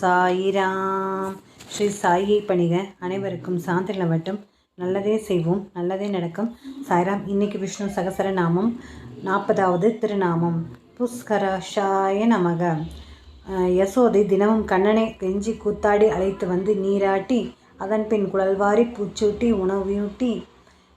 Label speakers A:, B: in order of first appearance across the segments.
A: சாயிராம். ஸ்ரீ சாயை பணிக. அனைவருக்கும் சாந்திர வட்டம் நல்லதே செய்வோம். நல்லதே நடக்கும். சாய்ராம் இன்னைக்கு விஷ்ணு சகசர நாமம் நாற்பதாவது திருநாமம். புஷ்கராஷாய நமக. யசோதை தினமும் கண்ணனை கெஞ்சி கூத்தாடி அழைத்து வந்து நீராட்டி அதன் பின் குழல்வாரி பூச்சூட்டி உணவூட்டி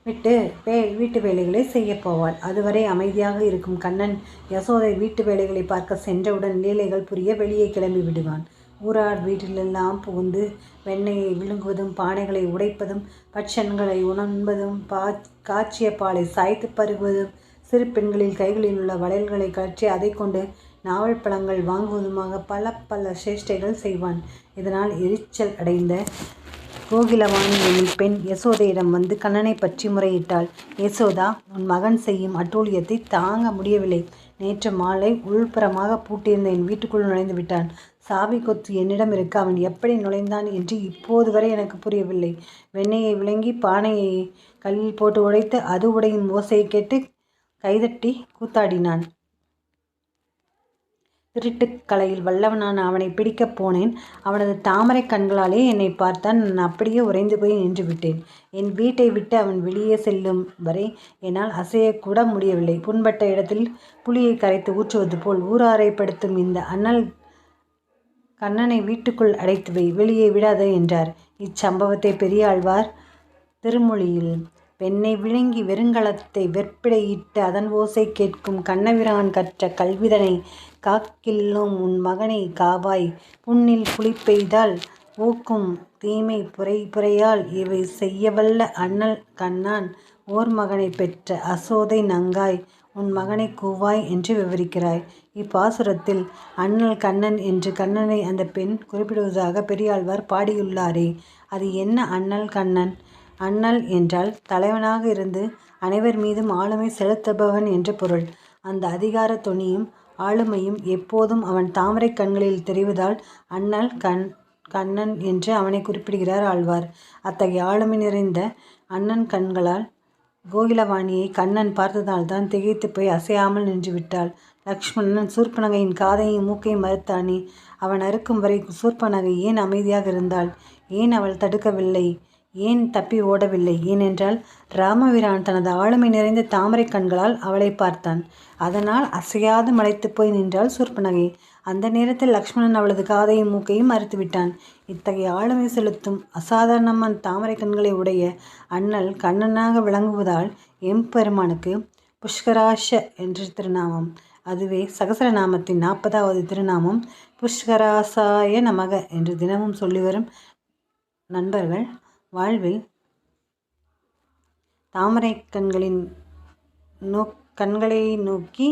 A: விட்டு வே வீட்டு வேலைகளை செய்யப் போவாள். அதுவரை அமைதியாக இருக்கும் கண்ணன் யசோதை வீட்டு வேலைகளை பார்க்க சென்றவுடன் லீலைகள் புரிய வெளியே கிளம்பி விடுவான். ஊரார் வீட்டிலெல்லாம் புகுந்து வெண்ணெயை விழுங்குவதும் பானைகளை உடைப்பதும் பட்சன்களை உணர்வதும் பா காய்ச்சிய பாலை சாய்த்து பருகுவதும் சிறு பெண்களில் கைகளில் உள்ள வளையல்களை கழற்றி அதை கொண்டு நாவல் பழங்கள் வாங்குவதுமாக பல பல சேஷ்டைகள் செய்வான். இதனால் எரிச்சல் அடைந்த கோகிலவாணி பெண் யசோதையிடம் வந்து கண்ணனை பற்றி முறையிட்டாள். யசோதா உன் மகன் செய்யும் அட்டூழியத்தை தாங்க முடியவில்லை. நேற்று மாலை உள்புறமாக பூட்டியிருந்த என் வீட்டுக்குள் நுழைந்து விட்டான். சாவி கொத்து என்னிடம் இருக்க அவன் எப்படி நுழைந்தான் என்று இப்போது வரை எனக்கு புரியவில்லை. வெண்ணெயை விளங்கி பானையை கல்லில் போட்டு உடைத்து அது உடையும் ஓசையை கேட்டு கைதட்டி கூத்தாடினான். திருட்டுக் கலையில் வல்லவனான அவனை பிடிக்கப் போனேன். அவனது தாமரை கண்களாலே என்னை பார்த்தான். நான் அப்படியே உறைந்து போய் நின்று விட்டேன். என் வீட்டை விட்டு அவன் வெளியே செல்லும் வரை என்னால் அசையக்கூட முடியவில்லை. புண்பட்ட இடத்தில் புளியை கரைத்து ஊற்றுவது போல் ஊராரை படுத்தும் இந்த அண்ணல் கண்ணனை வீட்டுக்குள் அடைத்து வை. வெளியே விடாத என்றார். இச்சம்பவத்தை பெரியாழ்வார் திருமொழியில் பெண்ணை விழுங்கி வெறுங்கலத்தை வெற்பிடையிட்டு அதன் ஓசை கேட்கும் கண்ணவிரான் கற்ற கல்விதனை காக்கில்லும் உன் மகனை காவாய். புண்ணில் புலி பெய்தால் ஊக்கும் தீமை புரை புரையால் இவை செய்யவல்ல அண்ணல் கண்ணான். ஓர் மகனை பெற்ற அசோதை நங்காய் உன் மகனை கூவாய் என்று விவரிக்கிறாய். இப்பாசுரத்தில் அண்ணல் கண்ணன் என்று கண்ணனை அந்த பெண் குறிப்பிடுவதாக பெரியாழ்வார் பாடியுள்ளாரே. அது என்ன அண்ணல் கண்ணன்? அண்ணல் என்றால் தலைவனாக இருந்து அனைவர் மீதும் ஆளுமை செலுத்துபவன் என்று பொருள். அந்த அதிகார துணியும் ஆளுமையும் எப்போதும் அவன் தாமரை கண்களில் தெரிவதால் அண்ணல் கண் கண்ணன் என்று அவனை குறிப்பிடுகிறார் ஆழ்வார். அத்தகைய ஆளுமை நிறைந்த அண்ணன் கண்களால் கோகிலவாணியை கண்ணன் பார்த்ததால் தான் திகைத்து போய் அசையாமல் நின்று விட்டாள். லக்ஷ்மணன் சூர்பனகையின் காதையும் மூக்கையும் மறுத்தானே அவன் அறுக்கும் வரை சூர்பனகை ஏன் அமைதியாக இருந்தாள்? ஏன் அவள் தடுக்கவில்லை? ஏன் தப்பி ஓடவில்லை? ஏனென்றால் ராமவீரான் தனது ஆளுமை நிறைந்த தாமரை கண்களால் அவளை பார்த்தான். அதனால் அசையாது மலைத்து போய் நின்றாள் சூர்பனகை. அந்த நேரத்தில் லக்ஷ்மணன் அவளது காதையும் மூக்கையும் மறுத்துவிட்டான் இத்தகைய ஆளுமை செலுத்தும் அசாதாரணமான தாமரை கண்களை உடைய அண்ணல் கண்ணனாக விளங்குவதால் எம்பெருமானுக்கு புஷ்கராஷ என்ற திருநாமம் அதுவே சகசரநாமத்தின் நாற்பதாவது திருநாமம் புஷ்கராசாய நமக என்று தினமும் சொல்லி வரும் நண்பர்கள். வாழ்வில் தாமரை கண்களின் நோ கண்களை நோக்கி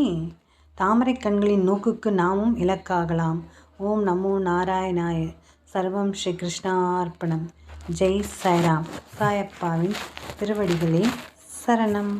A: தாமரை கண்களின் நோக்குக்கு நாமும் இலக்காகலாம். ஓம் நமோ நாராயணாய சர்வம் ஸ்ரீ கிருஷ்ணார்ப்பணம் ஜெய் சாய்ராம். சாயப்பாவின் திருவடிகளே சரணம்.